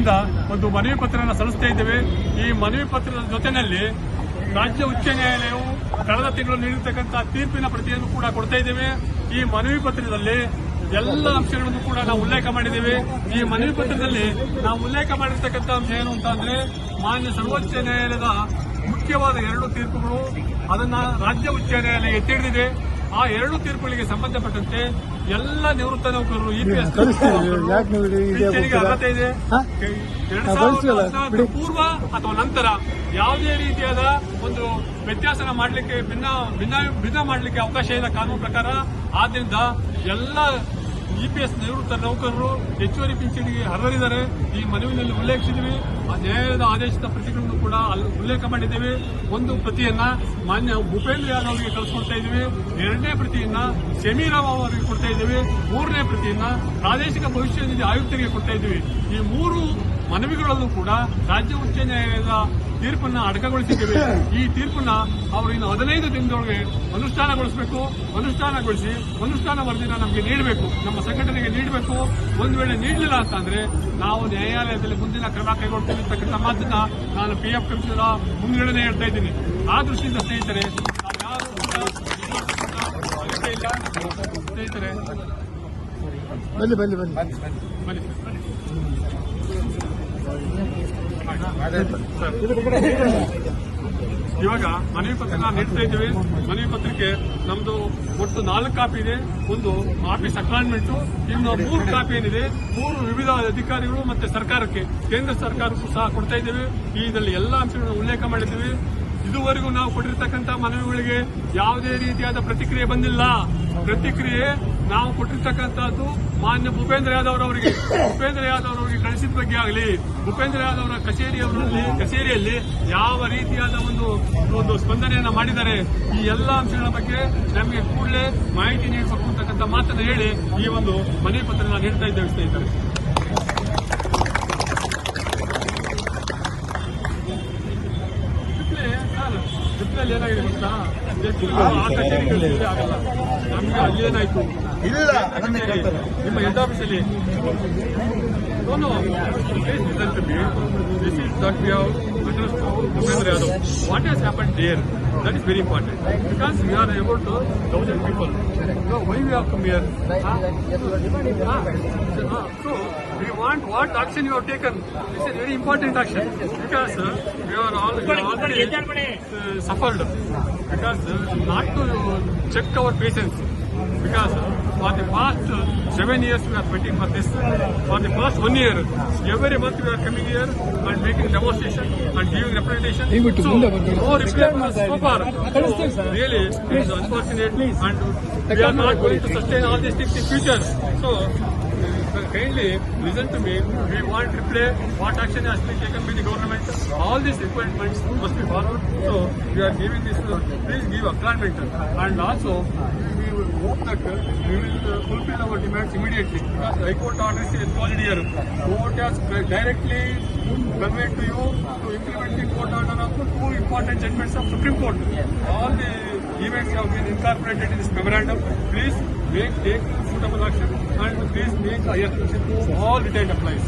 ವತಿಯಿಂದ ಒಂದು ಮನವಿ ಪತ್ರವನ್ನು ಸಲ್ಲಿಸ್ತಾ ಇದ್ದೇವೆ. ಈ ಮನವಿ ಪತ್ರದ ಜೊತೆಯಲ್ಲಿ ರಾಜ್ಯ ಉಚ್ಚ ನ್ಯಾಯಾಲಯವು ಕಳೆದ ತಿಂಗಳು ನೀಡಿರ್ತಕ್ಕಂಥ ತೀರ್ಪಿನ ಪ್ರತಿಯನ್ನು ಕೂಡ ಕೊಡ್ತಾ ಇದ್ದೇವೆ. ಈ ಮನವಿ ಪತ್ರದಲ್ಲಿ ಎಲ್ಲ ಅಂಶಗಳನ್ನು ಕೂಡ ನಾವು ಉಲ್ಲೇಖ ಮಾಡಿದ್ದೇವೆ. ಈ ಮನವಿ ಪತ್ರದಲ್ಲಿ ನಾವು ಉಲ್ಲೇಖ ಮಾಡಿರ್ತಕ್ಕಂಥ ಅಂಶ ಏನು ಅಂತ ಅಂದ್ರೆ ಮಾನ್ಯ ಸರ್ವೋಚ್ಚ ನ್ಯಾಯಾಲಯದ ಮುಖ್ಯವಾದ ಎರಡು ತೀರ್ಪುಗಳು ಅದನ್ನ ರಾಜ್ಯ ಉಚ್ಚ ನ್ಯಾಯಾಲಯ ಎತ್ತಿ ಹಿಡಿದಿದೆ. ಆ ಎರಡು ತೀರ್ಪುಗಳಿಗೆ ಸಂಬಂಧಪಟ್ಟಂತೆ ಎಲ್ಲ ನಿವೃತ್ತ ನೌಕರರು ಇಪಿಎಸ್ ಪಿಂಚಣಿಗೆ ಅರ್ಹತೆ ಇದೆ? ಎರಡ್ ಸಾವಿರದ ಪೂರ್ವ ಅಥವಾ ನಂತರ ಯಾವುದೇ ರೀತಿಯಾದ ಒಂದು ವ್ಯತ್ಯಾಸನ ಮಾಡಲಿಕ್ಕೆ ಭಿನ್ನ ಭಿನ್ನ ಭಿನ್ನ ಮಾಡಲಿಕ್ಕೆ ಅವಕಾಶ ಇಲ್ಲ ಕಾನೂನು ಪ್ರಕಾರ. ಆದ್ರಿಂದ ಎಲ್ಲ ಇಪಿಎಸ್ ನಿವೃತ್ತ ನೌಕರರು ಹೆಚ್ಚುವರಿ ಪಿಂಚಣಿಗೆ ಅರ್ಹರಿದ್ದಾರೆ. ಈ ಮನವಿನಲ್ಲಿ ಉಲ್ಲೇಖಿಸಿದ್ವಿ. ನ್ಯಾಯಾಲಯದ ಆದೇಶದ ಪ್ರತಿಗಳನ್ನು ಕೂಡ ಅಲ್ಲಿ ಉಲ್ಲೇಖ ಮಾಡಿದ್ದೇವೆ. ಒಂದು ಪ್ರತಿಯನ್ನ ಮಾನ್ಯ ಭೂಪೇಂದ್ರ ಯಾದವ್ ಅವರಿಗೆ ಕಳಿಸ್ಕೊಡ್ತಾ ಇದ್ದೀವಿ. ಎರಡನೇ ಪ್ರತಿಯನ್ನ ಶಮೀರಾವ್ ಅವರಿಗೆ ಕೊಡ್ತಾ ಇದ್ದೇವೆ. ಮೂರನೇ ಪ್ರತಿಯನ್ನ ಪ್ರಾದೇಶಿಕ ಭವಿಷ್ಯ ನಿಧಿ ಆಯುಕ್ತರಿಗೆ ಕೊಡ್ತಾ ಇದ್ದೀವಿ. ಈ ಮೂರು ಮನವಿಗಳಲ್ಲೂ ಕೂಡ ರಾಜ್ಯ ಉಚ್ಚ ನ್ಯಾಯಾಲಯದ ತೀರ್ಪನ್ನ ಅಡಕಗೊಳಿಸಿದ್ದೇವೆ. ಈ ತೀರ್ಪನ್ನ ಅವರು ಇನ್ನು ಹದಿನೈದು ದಿನದೊಳಗೆ ಅನುಷ್ಠಾನಗೊಳಿಸಬೇಕು. ಅನುಷ್ಠಾನಗೊಳಿಸಿ ಅನುಷ್ಠಾನ ವರದಿನ ನಮಗೆ ನೀಡಬೇಕು. ನಮ್ಮ ಸಂಘಟನೆಗೆ ನೀಡಬೇಕು. ಒಂದು ವೇಳೆ ನೀಡಲಿಲ್ಲ ಅಂತಂದ್ರೆ ನಾವು ನ್ಯಾಯಾಲಯದಲ್ಲಿ ಮುಂದಿನ ಕ್ರಮ ಕೈಗೊಳ್ತೀವಿ. ಅಂತಕ್ಕಂಥ ಮಾತನ್ನ ನಾನು ಪಿ ಎಫ್ ಕಮಿಷನರ ಮುಂದ್ಗಡೆನೆ ಹೇಳ್ತಾ ಇದ್ದೀನಿ. ಆ ದೃಷ್ಟಿಯಿಂದ ಸ್ನೇಹಿತರೆ ಸ್ನೇಹಿತರೆ ಬನ್ನಿ ಬನ್ನಿ. ಬನ್ನಿ ಬನ್ನಿ ಬನ್ನಿ. ಇವಾಗ ಮನವಿ ಪತ್ರ ನೀಡ್ತಾ ಇದ್ದೀವಿ. ಮನವಿ ಪತ್ರಕ್ಕೆ ನಮ್ದು ಒಟ್ಟು ನಾಲ್ಕು ಕಾಪಿ ಇದೆ. ಒಂದು ಆಫೀಸ್ ಅಪಾಯಿಂಟ್ಮೆಂಟ್ ಇನ್ನು ಮೂರು ಕಾಪಿ ಏನಿದೆ, ಮೂರು ವಿವಿಧ ಅಧಿಕಾರಿಗಳು ಮತ್ತೆ ಸರ್ಕಾರಕ್ಕೆ, ಕೇಂದ್ರ ಸರ್ಕಾರಕ್ಕೂ ಸಹ ಕೊಡ್ತಾ ಇದ್ದೇವೆ. ಈ ಇದರಲ್ಲಿ ಎಲ್ಲ ಅಂಶಗಳನ್ನು ಉಲ್ಲೇಖ ಮಾಡಿದ್ದೀವಿ. ಇದುವರೆಗೂ ನಾವು ಕೊಟ್ಟಿರ್ತಕ್ಕಂಥ ಮನವಿಗಳಿಗೆ ಯಾವುದೇ ರೀತಿಯಾದ ಪ್ರತಿಕ್ರಿಯೆ ಬಂದಿಲ್ಲ. ಪ್ರತಿಕ್ರಿಯೆ ನಾವು ಕೊಟ್ಟಿರ್ತಕ್ಕಂಥದ್ದು ಮಾನ್ಯ ಭೂಪೇಂದ್ರ ಯಾದವ್ ಅವರಿಗೆ. ಭೂಪೇಂದ್ರ ಯಾದವ್ ಬಗ್ಗೆ ಆಗಲಿ ಭೂಪೇಂದ್ರ ಯಾದವ್ ಅವರ ಕಚೇರಿಯವರಲ್ಲಿ ಕಚೇರಿಯಲ್ಲಿ ಯಾವ ರೀತಿಯಾದ ಒಂದು ಒಂದು ಸ್ಪಂದನೆಯನ್ನ ಮಾಡಿದ್ದಾರೆ, ಈ ಎಲ್ಲ ಅಂಶಗಳ ಬಗ್ಗೆ ನಮಗೆ ಕೂಡಲೇ ಮಾಹಿತಿ ನೀಡಬೇಕು ಅಂತಕ್ಕಂಥ ಮಾತನ್ನು ಹೇಳಿ ಈ ಒಂದು ಮನೆ ಪತ್ರ ನಾನು ನೀಡ್ತಾ ಇದ್ದೇವೆ ಸ್ನೇಹಿತರೆ. ಗೊತ್ತಾ ಆ ಕಚೇರಿಗಳಲ್ಲಿ ಆಗಲ್ಲ ನಮ್ಗೆ ಅಲ್ಲಿ ಇಲ್ಲ ನಿಮ್ಮ ಹೆಡ್ ಆಫೀಸಲ್ಲಿ No, no. Please listen to me. This is that we have understood Bhupendra Yadav. What has happened there? That is very important. Because we are about to thousand people. So why we have come here? Huh? Huh? want what action you have taken. This is very important action because uh, we are all we are uh, suffered because uh, not to check our patients because for the past seven years we are waiting for this. For the past one year, every month we are coming here and making demonstration and giving representation. So, no replacement so far. So, really, it is unfortunate and we are not going to sustain all these things in future. So, kindly listen to me. We want reply. What action has been taken by the government? All these requirements must be followed. So, we are giving this. Uh, please give acknowledgement. And also, we will hope that uh, we will uh, fulfill our demands immediately. Because High Court order is solid here. Court has directly conveyed to you to implement the court order of two important judgments of Supreme Court. All the events have been incorporated in this memorandum. Please make take suitable action and please make higher attention to all retained employees.